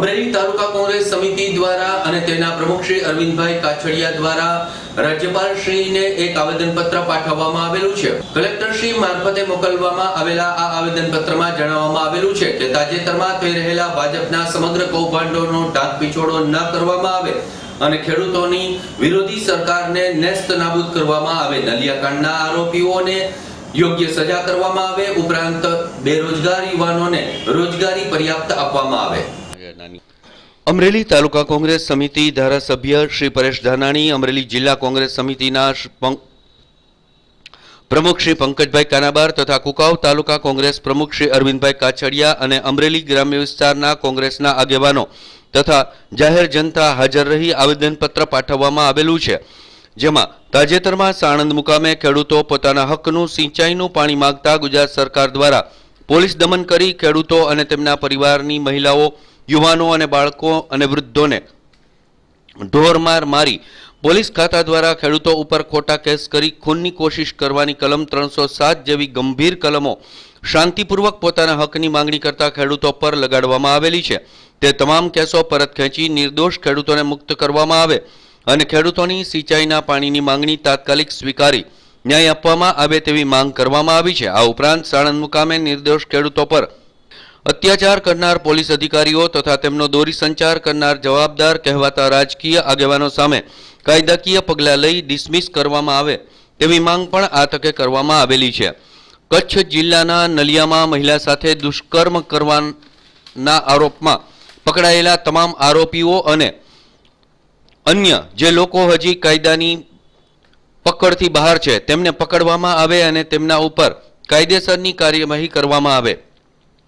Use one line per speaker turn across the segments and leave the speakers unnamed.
અમરેલી તાલુકા કોંગ્રેસ સમિતિ દ્વારા અને તેના પ્રમુખ શ્રી અરવિંદભાઈ કાછડિયા દ્વારા રાજ્યપાલ શ્રીને એક આવેદનપત્ર પાઠવવામાં આવેલું છે. કલેક્ટર શ્રી મારફતે મોકલવામાં આવેલા આ આવેદનપત્રમાં જણાવવામાં આવેલું છે કે તાજેતરમાં થઈ રહેલા ભાજપના સમગ્ર કૌભાંડોનો ઢાંક પીછોડો ન કરવામાં આવે અને ખેડૂતોની વિરોધી સરકારને નેસ્ત નાબૂદ કરવામાં આવે. નલિયાકાંડના આરોપીઓને યોગ્ય સજા કરવામાં આવે. ઉપરાંત બેરોજગાર યુવાનોને રોજગારી પર્યાપ્ત આપવામાં આવે. અમરેલી તાલુકા કોંગ્રેસ સમિતિ ધારાસભ્ય શ્રી પરેશ ધાનાણી, અમરેલી જિલ્લા કોંગ્રેસ સમિતિના પ્રમુખ શ્રી પંકજભાઈ કાનાબાર તથા કુકાવ તાલુકા કોંગ્રેસ પ્રમુખ શ્રી અરવિંદભાઈ કાછડિયા અને અમરેલી ગ્રામ્ય વિસ્તારના કોંગ્રેસના આગેવાનો તથા જાહેર જનતા હાજર રહી આવેદનપત્ર પાઠવવામાં આવેલું છે. જેમાં તાજેતરમાં સાણંદ મુકામે ખેડૂતો પોતાના હકનું સિંચાઈનું પાણી માગતા ગુજરાત સરકાર દ્વારા પોલીસ દમન કરી ખેડૂતો અને તેમના પરિવારની મહિલાઓ યુવાનો અને બાળકો અને વૃદ્ધોને ઢોરમાર મારી પોલીસ ખાતા દ્વારા ખેડૂતો ઉપર ખોટા કેસ કરી ખૂનની કોશિશ કરવાની કલમ ત્રણસો સાત જેવી ગંભીર કલમો શાંતિપૂર્વક પોતાના હકની માંગણી કરતા ખેડૂતો પર લગાડવામાં આવેલી છે. તે તમામ કેસો પરત ખેંચી નિર્દોષ ખેડૂતોને મુક્ત કરવામાં આવે અને ખેડૂતોની સિંચાઈના પાણીની માંગણી તાત્કાલિક સ્વીકારી ન્યાય આપવામાં આવે તેવી માંગ કરવામાં આવી છે. આ ઉપરાંત સાણંદ મુકામે નિર્દોષ ખેડૂતો પર અત્યાચાર કરનાર પોલીસ અધિકારીઓ તથા તેમનો દોરી સંચાર કરનાર જવાબદાર કહેવાતા રાજકીય આગેવાનો સામે કાયદાકીય પગલાં લઈ ડિસમિસ કરવામાં આવે તેવી માંગ પણ આ તકે કરવામાં આવેલી છે. કચ્છ જિલ્લાના નલિયામાં મહિલા સાથે દુષ્કર્મ કરવાના આરોપમાં પકડાયેલા તમામ આરોપીઓ અને અન્ય જે લોકો હજી કાયદાની પકડથી બહાર છે તેમને પકડવામાં આવે અને તેમના ઉપર કાયદેસરની કાર્યવાહી કરવામાં આવે.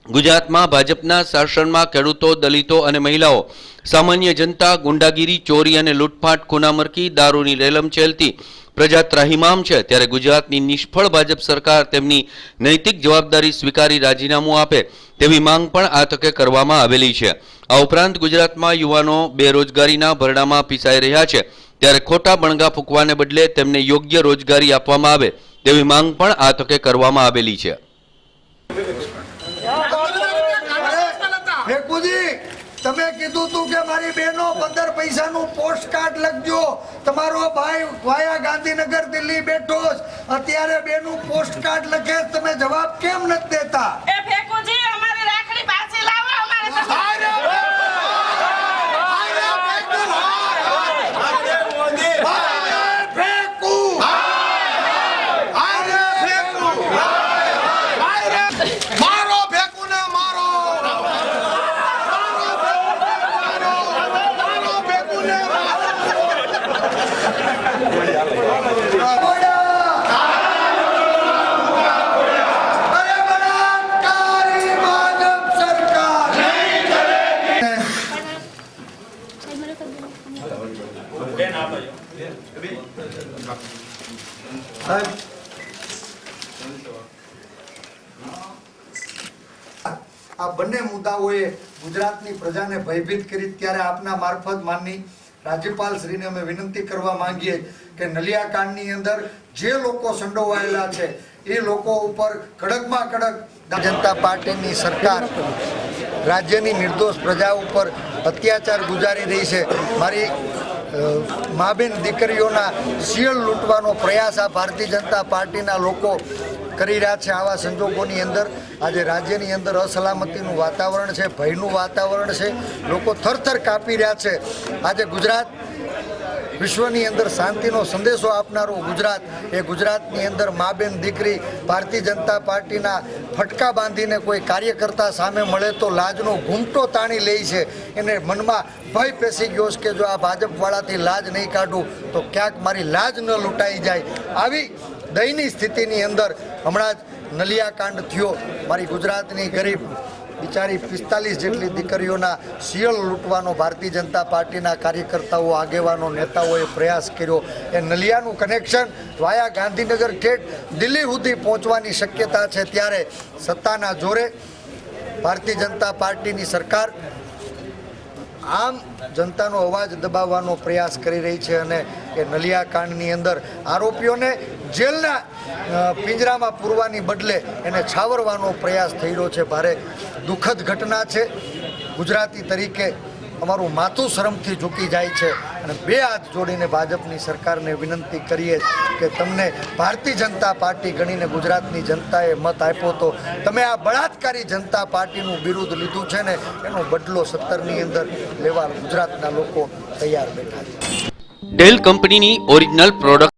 ગુજરાતમાં ભાજપના શાસનમાં ખેડૂતો, દલિતો અને મહિલાઓ, સામાન્ય જનતા, ગુંડાગીરી, ચોરી અને લૂંટફાટ, ખૂનામરકી, દારૂની રેલમછેલથી પ્રજા ત્રાહિમામ છે. ત્યારે ગુજરાતની નિષ્ફળ ભાજપ સરકાર તેમની નૈતિક જવાબદારી સ્વીકારી રાજીનામું આપે તેવી માંગ પણ આ તકે કરવામાં આવેલી છે. આ ઉપરાંત ગુજરાતમાં યુવાનો બેરોજગારીના ભરડામાં પીસાઈ રહ્યા છે. ત્યારે ખોટા બણગા ફૂંકવાને બદલે તેમને યોગ્ય રોજગારી આપવામાં આવે તેવી માંગ પણ આ તકે કરવામાં આવેલી છે
ભેકુજી તમે કીધું તું કે મારી બહેનો પંદર પૈસાનું પોસ્ટ કાર્ડ લખજો. તમારો ભાઈ વાયા ગાંધીનગર દિલ્હી બેઠો અત્યારે બેનું પોસ્ટ કાર્ડ લખે તમે જવાબ કેમ નથી દેતા
એ ફેંકુજી અમારી રાખડી પાછી લાવો અમારે તો
હાયરે ફેંકુ! હાયરે ફેંકુ! હાયરે! મારો ફેંકુ ને મારો મારો ફેંકુ ને અરે બળાત્કારી ભાજપ સરકાર આ બંને મુદ્દાઓએ ગુજરાતની પ્રજાને ભયભીત કરી ત્યારે આપના મારફત માનની રાજ્યપાલ શ્રીને અમે વિનંતી કરવા માંગીએ કે નલિયાકાંડની અંદર જે લોકો સંડોવાયેલા છે, એ લોકો ઉપર કડકમાં કડક જનતા પાર્ટીની સરકાર રાજ્યની નિર્દોષ પ્રજા ઉપર અત્યાચાર ગુજારી રહી છે. મારી માબેન દીકરીઓના શિયળ લૂંટવાનો પ્રયાસ આ ભારતીય જનતા પાર્ટીના લોકો કરી રહ્યા છે આવા સંજોગોની અંદર. આજે રાજ્યની અંદર અસલામતીનું વાતાવરણ છે, ભયનું વાતાવરણ છે. લોકો થરથર કાપી રહ્યા છે. આજે ગુજરાત વિશ્વની અંદર શાંતિનો સંદેશો આપનારું ગુજરાત, એ ગુજરાતની અંદર મા બેન દીકરી ભારતીય જનતા પાર્ટીના ફટકા બાંધીને કોઈ કાર્યકર્તા સામે મળે તો લાજનો ઘૂમટો તાણી લે છે. એને મનમાં ભય પેસી ગયો છે કે જો આ ભાજપવાળાથી લાજ નહીં કાઢું તો ક્યાંક મારી લાજ ન લૂંટાઈ જાય. આવી દયની સ્થિતિની અંદર હમણાં જ નલિયાકાંડ થયો. મારી ગુજરાતની ગરીબ બિચારી પિસ્તાલીસ જેટલી દીકરીઓના શિયળ લૂંટવાનો ભારતીય જનતા પાર્ટીના કાર્યકર્તાઓ, આગેવાનો, નેતાઓએ પ્રયાસ કર્યો. એ નલિયાનું કનેક્શન વાયા ગાંધીનગર ઠેઠ દિલ્હી સુધી પહોંચવાની શક્યતા છે ત્યારે સત્તાના જોરે ભારતીય જનતા પાર્ટીની સરકાર આમ જનતાનો અવાજ દબાવવાનો પ્રયાસ કરી રહી છે અને એ નલિયા કાંડની અંદર આરોપીઓને જેલના પિંજરામાં પૂરવાની બદલે એને છાવરવાનો પ્રયાસ થઈ રહ્યો છે. ભારે દુઃખદ ઘટના છે. ગુજરાતી તરીકે અમારું માથું શરમથી ઝૂકી જાય છે અને બે હાથ જોડીને ભાજપની સરકારને વિનંતી કરીએ કે તમને ભારતીય જનતા પાર્ટી ગણીને ગુજરાતની જનતાએ મત આપ્યો તો તમે આ બળાત્કારી જનતા પાર્ટીનું બિરુદ લીધું છે ને એનો બદલો સત્તરની અંદર લેવા ગુજરાતના લોકો તૈયાર બેઠા છે.
ડેલ કંપનીની ઓરિજિનલ પ્રોડક્ટ